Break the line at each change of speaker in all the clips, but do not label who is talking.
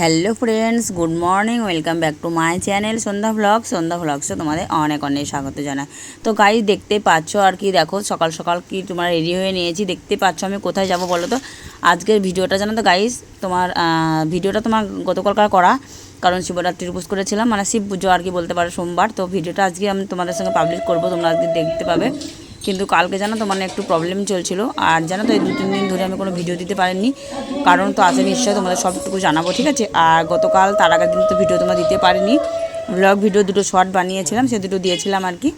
Hello friends, good morning, welcome back to my channel Sandhya vlog Sandhya ভ্লগসে তোমাদের অনেক অনেক স্বাগত জানাই। তো গাইজ দেখতে পাচ্ছ আর কি, দেখো সকাল সকাল কি তোমার রেডি হয়ে নিয়েছি, দেখতে পাচ্ছ আমি কোথায় যাব বলো তো? আজকের ভিডিওটা জানো তো গাইজ তোমার ভিডিওটা তোমার গতকালকার করা, কারণ শিবরাত্রির উপোস করেছিলাম। মানে শিব পুজো আর কি বলতে পারো সোমবার। তো ভিডিওটা আজকে আমি তোমাদের সঙ্গে পাবলিশ করব, তোমরা আজকে দেখতে পাবে। কিন্তু কালকে জানো তো মানে একটু প্রবলেম চলছিল। আর জানো তো এই দু তিন দিন ধরে আমি কোনো ভিডিও দিতে পারিনি। কারণ তো আছে নিশ্চয়ই তোমাদের সবটুকু জানাব, ঠিক আছে? আর গতকাল তার আগের দিন তো ভিডিও তোমরা দিতে পারিনি। ব্লগ ভিডিও দুটো শর্ট বানিয়েছিলাম, সে দুটো দিয়েছিলাম আর কি।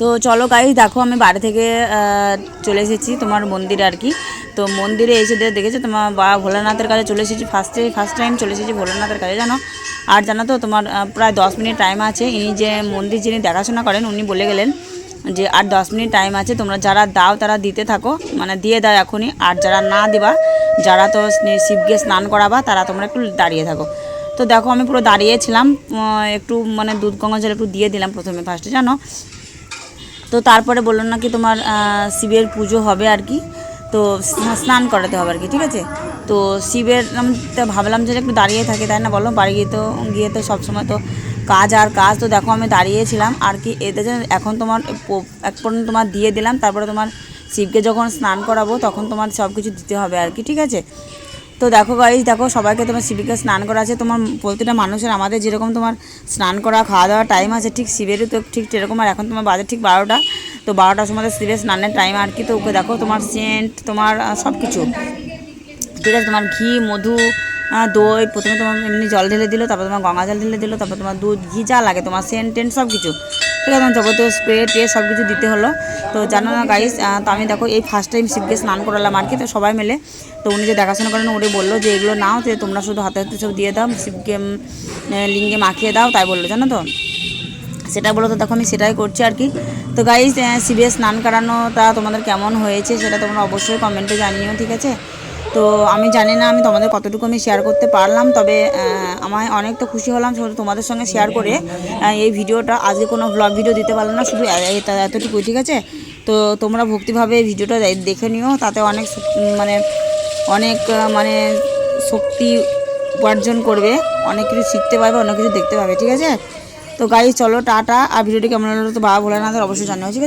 তো চলো গাইজ দেখো আমি বাড়ি থেকে চলে এসেছি তোমার মন্দিরে আর কি। তো মন্দিরে এসে দেখেছ তোমার বা ভোলানাথের কাছে চলে এসেছি। ফার্স্টে ফার্স্ট টাইম চলে এসেছি ভোলানাথের কাছে, জানো? আর জানো তো তোমার প্রায় দশ মিনিট টাইম আছে। ইনি যে মন্দির যিনি দেখাশোনা করেন, উনি বলে গেলেন যে আর দশ মিনিট টাইম আছে, তোমরা যারা দাও তারা দিতে থাকো। মানে দিয়ে দাও এখনই। আর যারা না দিবা, যারা তো শিবকে স্নান করাবা, তারা তোমরা একটু দাঁড়িয়ে থাকো। তো দেখো, আমি পুরো দাঁড়িয়েছিলাম। একটু মানে দুধ গঙ্গা জল একটু দিয়ে দিলাম প্রথমে ফার্স্টে জানো? তো তারপরে বলল নাকি তোমার শিবের পুজো হবে আর কি। তো স্নান করাতে হবে আর কি, ঠিক আছে? তো শিবের ভাবলাম যে একটু দাঁড়িয়ে থাকে, তাই না বলো? বাড়ি গিয়ে তো গিয়ে তো সবসময় তো কাজ আর কাজ তো দেখো আমি দাঁড়িয়েছিলাম, আর কি এতে এখন তোমার এক পর্যন্ত তোমার দিয়ে দিলাম, তারপরে তোমার শিবকে যখন স্নান করাবো তখন তোমার সব কিছু দিতে হবে আর কি, ঠিক আছে? তো দেখো গাইজ দেখো সবাইকে তোমার শিবিকে স্নান করা আছে, তোমার প্রতিটা মানুষের আমাদের যেরকম তোমার স্নান করা খাওয়া দাওয়ার টাইম আছে, ঠিক শিবেরও তো ঠিক সেরকম, আর এখন তোমার বাজে ঠিক বারোটা, তো বারোটার সময় শিবের স্নানের টাইম আর কি, তো ওকে দেখো তোমার সেন্ট তোমার সব কিছু ঠিক আছে? তোমার ঘি, মধু দই, প্রথমে তোমার এমনি জল ঢেলে দিলো, তারপর তোমার গঙ্গা জল ঢেলে দিলো, তারপর তোমার দুধ, ঘি যা লাগে, তোমার সেন্ট টেন্ট সব কিছু ঠিক আছে যাবতীয় স্প্রে টে সব কিছু দিতে হলো। তো জানো না গাইস তো আমি দেখো এই ফার্স্ট টাইম শিবকে স্নান করালাম আর কি, তো সবাই মিলে। তো উনি যে দেখাশোনা করেন, উনি বলল যে এগুলো নাও তো তোমরা শুধু হাতে হাতে সব দিয়ে দাও, শিবকে লিঙ্গে মাখিয়ে দাও, তাই বলল, জানো তো? সেটা বলো তো, দেখো আমি সেটাই করছি আর কি। তো গাইজ শিবের স্নান করানোটা তোমাদের কেমন হয়েছে, সেটা তোমরা অবশ্যই কমেন্টে জানিও, ঠিক আছে? তো আমি জানি না আমি তোমাদের কতটুকু আমি শেয়ার করতে পারলাম, তবে আমায় অনেক তো খুশি হলাম তোমাদের সঙ্গে শেয়ার করে এই ভিডিওটা, আজকে কোনো ব্লগ ভিডিও দিতে পারলাম না, শুধু এ- এটা এতটুকুই, ঠিক আছে? তো তোমরা ভক্তিভাবে এই ভিডিওটা দেখে নিও, তাতে অনেক মানে অনেক মানে শক্তি উপার্জন করবে, অনেক কিছু শিখতে পারবে, অনেক কিছু দেখতে পাবে, ঠিক আছে? তো গাড়ি চলো, টাটা, আর ভিডিওটি কেমন হলো তো বাবা ভোলানাথের অবশ্যই জানিও, ঠিক আছে?